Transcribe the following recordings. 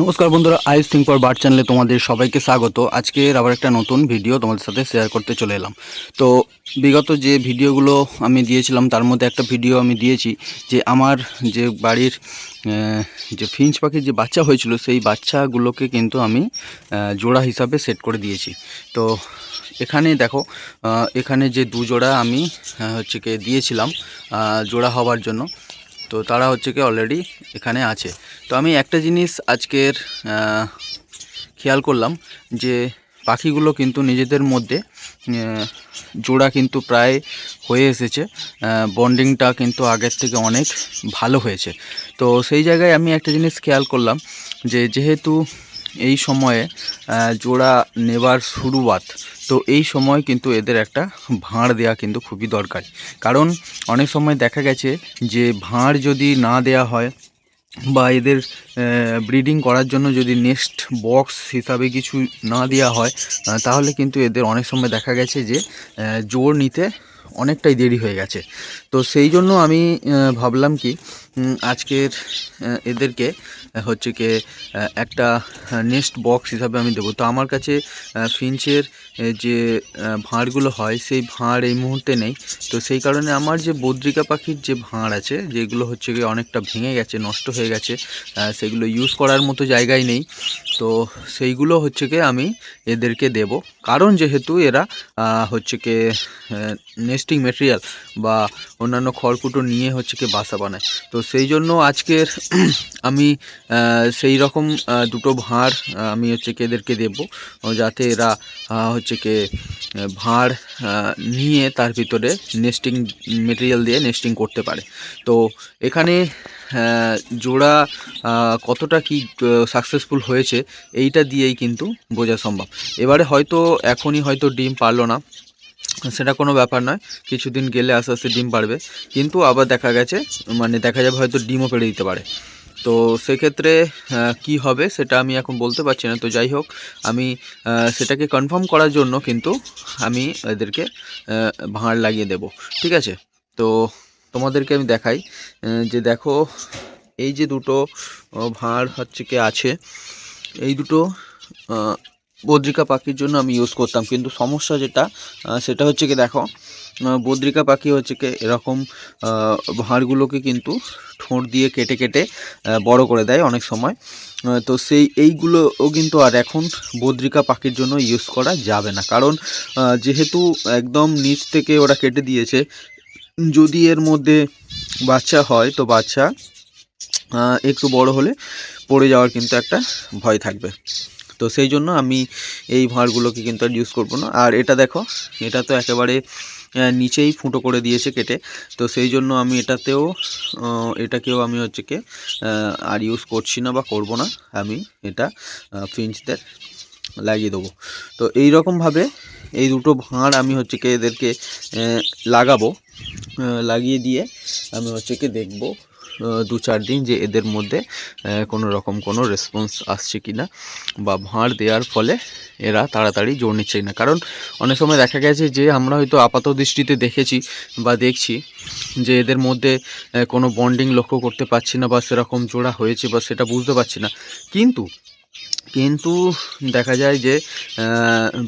নমস্কার বন্ধুরা আইস think for bird চ্যানেলে তোমাদের সবাইকে স্বাগত। আজকের আবার একটা নতুন ভিডিও তোমাদের সাথে শেয়ার করতে চলে এলাম। তো বিগত যে ভিডিওগুলো আমি দিয়েছিলাম, তার মধ্যে একটা ভিডিও আমি দিয়েছি যে আমার যে বাড়ির যে ফিঞ্চ পাখির যে বাচ্চা হয়েছিল, সেই বাচ্চাগুলোকে কিন্তু আমি জোড়া হিসাবে সেট করে দিয়েছি। তো এখানে দেখো এখানে যে দু জোড়া আমি হচ্ছে দিয়েছিলাম জোড়া হওয়ার জন্য। তো তারা হচ্ছে কি অলরেডি এখানে আছে। তো আমি একটা জিনিস আজকের খেয়াল করলাম যে পাখিগুলো কিন্তু নিজেদের মধ্যে জোড়া কিন্তু প্রায় হয়ে এসেছে বন্ডিংটা কিন্তু আগের থেকে অনেক ভালো হয়েছে। তো সেই জায়গায় আমি একটা জিনিস খেয়াল করলাম যে যেহেতু এই সময়ে জোড়া নেবার শুরুয়াত তো এই সময় কিন্তু এদের একটা ভাঁড় দেওয়া কিন্তু খুবই দরকার। কারণ অনেক সময় দেখা গেছে যে ভাঁড় যদি না দেয়া হয় বা এদের ব্রিডিং করার জন্য যদি নেক্সট বক্স হিসাবে কিছু না দেওয়া হয় তাহলে কিন্তু এদের অনেক সময় দেখা গেছে যে জোর নিতে অনেকটাই দেরি হয়ে গেছে। তো সেই জন্য আমি ভাবলাম কি আজকের এদেরকে হচ্ছে কি একটা নেক্সট বক্স হিসাবে আমি দেবো। তো আমার কাছে ফিঞ্চের যে ভাঁড়গুলো হয়, সেই ভাঁড় এই মুহূর্তে নেই। তো সেই কারণে আমার যে বদ্রিকা পাখির যে ভাঁড় আছে, যেগুলো হচ্ছে গিয়ে অনেকটা ভেঙে গেছে, নষ্ট হয়ে গেছে সেগুলো ইউজ করার মতো জায়গায় নেই। তো সেইগুলো হচ্ছে গিয়ে আমি এদেরকে দেব। কারণ যেহেতু এরা হচ্ছে কি নেস্টিং মেটেরিয়াল বা অন্যান্য খড়কুটো নিয়ে হচ্ছে কি বাসা বানায়। তো সেই জন্য আজকের আমি সেই রকম দুটো ভাঁড় আমি হচ্ছে কি এদেরকে দেবো। যাতে এরা হচ্ছে কি ভাঁড় নিয়ে তার ভিতরে নেস্টিং মেটেরিয়াল দিয়ে নেস্টিং করতে পারে। তো এখানে জোড়া কতটা কি সাকসেসফুল হয়েছে, এইটা দিয়েই কিন্তু বোঝা সম্ভব। এবারে হয়তো, এখনই হয়তো ডিম পারল না। সেটা কোনো ব্যাপার নয়। কিছুদিন গেলে আস্তে আস্তে ডিম পারবে কিন্তু আবার দেখা গেছে মানে দেখা যাবে হয়তো ডিমও পেড়ে দিতে পারে। তো সেক্ষেত্রে কি হবে সেটা আমি এখন বলতে পারছি না। তো যাই হোক, আমি সেটাকে কনফার্ম করার জন্য কিন্তু আমি এদেরকে ভাঁড় লাগিয়ে দেব। ঠিক আছে? তো তোমাদেরকে আমি দেখাই যে দেখো, এই যে দুটো ভাঁড় হচ্ছে কি আছে। এই দুটো বদ্রিকা পাখির জন্য আমি ইউজ করতাম। কিন্তু সমস্যা যেটা সেটা হচ্ছে কি দেখো বদ্রিকা পাখি হচ্ছে কি এরকম আহ, ভাঁড়গুলোকে কিন্তু ঠোঁট দিয়ে কেটে কেটে বড় করে দেয় অনেক সময়। তো সেই এইগুলোও কিন্তু আর এখন বদ্রিকা পাখির জন্য ইউজ করা যাবে না। কারণ যেহেতু একদম নিচ থেকে ওরা কেটে দিয়েছে যদি এর মধ্যে বাচ্চা হয় তো বাচ্চা একটু বড় হলে পড়ে যাওয়ার কিন্তু একটা ভয় থাকবে। তো সেই জন্য আমি এই ভাঁড়গুলোকে কিন্তু আর ইউজ করব না। আর এটা দেখো, এটা তো একেবারে নিচেই ফুটো করে দিয়েছে কেটে। তো সেই জন্য আমি এটাতেও এটাকেও আমি হচ্ছে কি আর ইউজ করছি না বা করব না আমি এটা ফিঞ্চদের লাগিয়ে দেবো। তো এই রকমভাবে এই দুটো ভাঁড় আমি হচ্ছে কি এদেরকে লাগাবো লাগিয়ে দিয়ে আমি হচ্ছে কি দেখব। দু চার দিন যে এদের মধ্যে কোনো রকম কোনো রেসপন্স আসছে কি না বা ভাঁড় দেওয়ার ফলে এরা তাড়াতাড়ি জোর নিচ্ছে না কারণ অনেক সময় দেখা গেছে যে আমরা হয়তো আপাত দৃষ্টিতে দেখেছি বা দেখছি যে এদের মধ্যে কোনো বন্ডিং লক্ষ্য করতে পারছি না বা সেরকম জোড়া হয়েছে বা সেটা বুঝতে পারছি না। কিন্তু কিন্তু দেখা যায় যে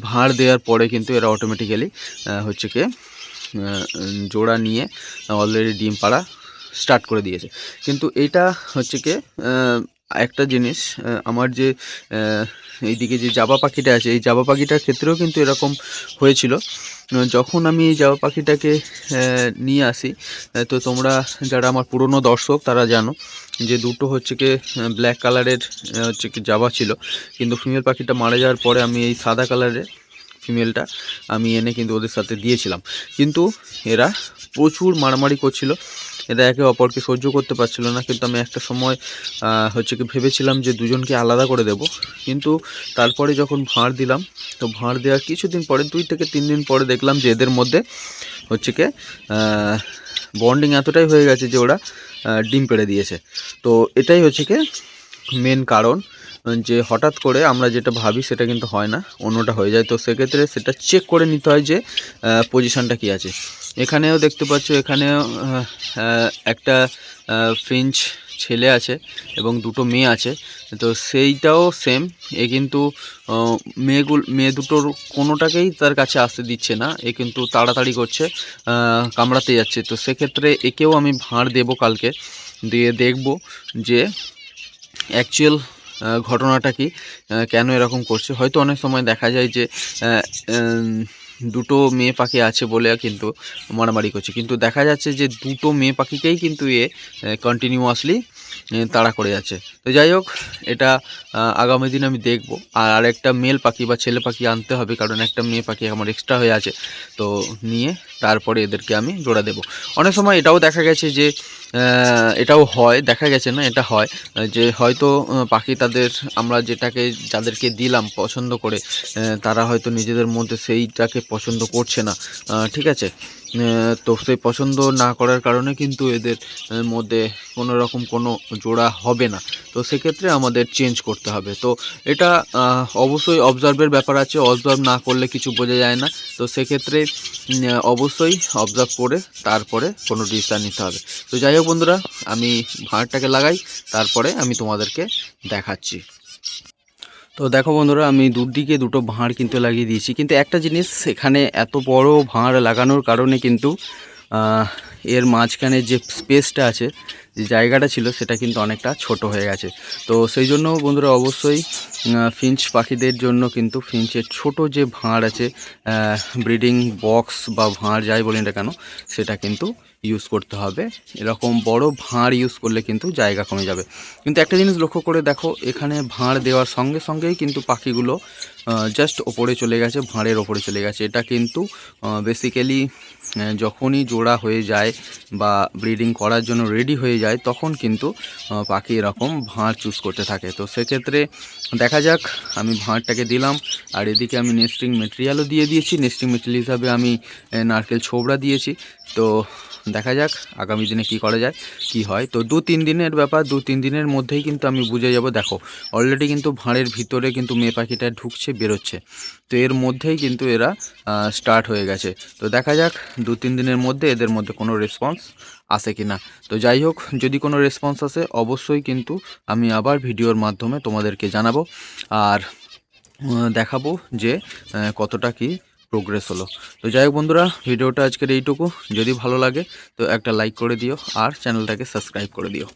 ভাঁড় দেওয়ার পরে কিন্তু এরা অটোমেটিক্যালি হচ্ছে কি জোড়া নিয়ে অলরেডি ডিম পাড়া স্টার্ট করে দিয়েছে। কিন্তু এটা হচ্ছে কি একটা জিনিস আমার যে এইদিকে যে জাবা পাখিটা আছে, এই জাবা পাখিটার ক্ষেত্রেও কিন্তু এরকম হয়েছিল। যখন আমি এই জাবা পাখিটাকে নিয়ে আসি তো তোমরা যারা আমার পুরনো দর্শক, তারা জানো যে দুটো হচ্ছে কি ব্ল্যাক কালারের হচ্ছে কি জাবা ছিল। কিন্তু ফিমেল পাখিটা মারা যাওয়ার পরে আমি এই সাদা কালারের ফিমেলটা আমি এনে কিন্তু ওদের সাথে দিয়েছিলাম। কিন্তু এরা প্রচুর মারামারি করছিল। এরা একে অপরকে সহ্য করতে পারছিল না। কিন্তু আমি একটা সময় হচ্ছে কি ভেবেছিলাম যে দুজনকে আলাদা করে দেব। কিন্তু তারপরে যখন ভাঁড় দিলাম, তো ভাঁড় দেওয়ার কিছুদিন পরে, দুই থেকে তিন দিন পরে দেখলাম যে এদের মধ্যে হচ্ছে কি বন্ডিং এতটাই হয়ে গেছে যে ওরা ডিম পেড়ে দিয়েছে। তো এটাই হচ্ছে কি মেন কারণ, যে হঠাৎ করে আমরা যেটা ভাবি সেটা কিন্তু হয় না, অন্যটা হয়ে যায়। তো সেক্ষেত্রে সেটা চেক করে নিতে হয় যে পজিশানটা কী আছে। এখানেও দেখতে পাচ্ছ, এখানেও একটা ফিঞ্চ ছেলে আছে এবং দুটো মেয়ে আছে। তো সেইটাও সেম এ কিন্তু মেয়েগুলো, মেয়ে দুটোর কোনোটাকেই তার কাছে আসতে দিচ্ছে না। এ কিন্তু তাড়াতাড়ি করছে কামড়াতে যাচ্ছে। তো সেক্ষেত্রে একেও আমি ভাঁড় দেবো কালকে। দিয়ে দেখব যে অ্যাকচুয়াল ঘটনাটা কি কেন এরকম করছে। হয়তো অনেক সময় দেখা যায় যে দুটো মেয়ে পাখি আছে বলে কিন্তু মারামারি করছে। কিন্তু দেখা যাচ্ছে যে দুটো মেয়ে পাখিকেই কিন্তু এ কন্টিনিউয়াসলি তাড়া করে যাচ্ছে। তো যাই হোক, এটা আগামী দিন আমি দেখব। আর আরেকটা মেল পাখি বা ছেলে পাখি আনতে হবে, কারণ একটা মেয়ে পাখি আমার এক্সট্রা হয়ে আছে। তো নিয়ে তারপরে এদেরকে আমি জোড়া দেব। অনেক সময় এটাও দেখা গেছে যে এটাও হয়, দেখা গেছে না, এটা হয় যে হয়তো পাখি তাদের আমরা যেটাকে, যাদেরকে দিলাম পছন্দ করে তারা হয়তো নিজেদের মধ্যে সেইটাকে পছন্দ করছে না। ঠিক আছে? তো সেই পছন্দ না করার কারণে কিন্তু এদের মধ্যে কোনো রকম কোনো জোড়া হবে না। তো সেক্ষেত্রে আমাদের চেঞ্জ করতে হবে। তো এটা অবশ্যই অবজার্ভের ব্যাপার আছে অবজার্ভ না করলে কিছু বোঝা যায় না। তো সেক্ষেত্রে অবশ্যই অবজার্ভ করে তারপরে কোনো ডিসিশান নিতে হবে। তো যাই হোক বন্ধুরা, আমি ভাঁড়টাকে লাগাই, তারপরে আমি তোমাদেরকে দেখাচ্ছি। তো দেখো বন্ধুরা, আমি দুদিকে দুটো ভাঁড় কিন্তু লাগিয়ে দিয়েছি। কিন্তু একটা জিনিস, এখানে এত বড় ভাঁড় লাগানোর কারণে কিন্তু এর মাঝখানে যে স্পেসটা আছে, যে জায়গাটা ছিল, সেটা কিন্তু অনেকটা ছোট হয়ে গেছে। তো সেই জন্য বন্ধুরা, অবশ্যই ফিঞ্চ পাখিদের জন্য কিন্তু ফিঞ্চের ছোট যে ভাঁড় আছে ব্রিডিং বক্স বা ভাঁড় যাই বলি না কেন, সেটা কিন্তু ইউজ করতে হবে। এরকম বড় ভাঁড় ইউজ করলে কিন্তু জায়গা কমে যাবে। কিন্তু একটা জিনিস লক্ষ্য করে দেখো, এখানে ভাঁড় দেওয়ার সঙ্গে সঙ্গেই কিন্তু পাখিগুলো জাস্ট ওপরে চলে গেছে, ভাঁড়ের ওপরে চলে গেছে। এটা কিন্তু বেসিক্যালি যখনই জোড়া হয়ে যায় বা ব্রিডিং করার জন্য রেডি হয়ে যায়, তখন কিন্তু পাখি এরকম ভাঁড় চুজ করতে থাকে। তো সেক্ষেত্রে দেখা যাক, আমি ভাঁড়টাকে দিলাম, আর এদিকে আমি নেস্টিং মেটেরিয়ালও দিয়ে দিয়েছি। নেস্টিং মেটেরিয়াল হিসাবে আমি নারকেল ছোবড়া দিয়েছি। তো দেখা যাক আগামী দিনে কি করা যায়, কি হয়। তো দু তিন দিনের ব্যাপার, দু তিন দিনের মধ্যেই কিন্তু আমি বুঝে যাব, দেখো অলরেডি কিন্তু ভাঁড়ের ভিতরে কিন্তু মেয়ে পাখিটা ঢুকছে, বেরোচ্ছে। তো এর মধ্যেই কিন্তু এরা স্টার্ট হয়ে গেছে। তো দেখা যাক দু তিন দিনের মধ্যে এদের মধ্যে কোনো রেসপন্স আসে কি না তো যাই হোক, যদি কোনো রেসপন্স আসে, অবশ্যই কিন্তু আমি আবার ভিডিওর মাধ্যমে তোমাদেরকে জানাব। আর দেখাবো যে কতটা কি প্রোগ্রেস হলো। তো যাই হোক বন্ধুরা, ভিডিওটা আজকের এইটুকু। যদি ভালো লাগে, তো একটা লাইক করে দিও আর চ্যানেলটাকে সাবস্ক্রাইব করে দিও।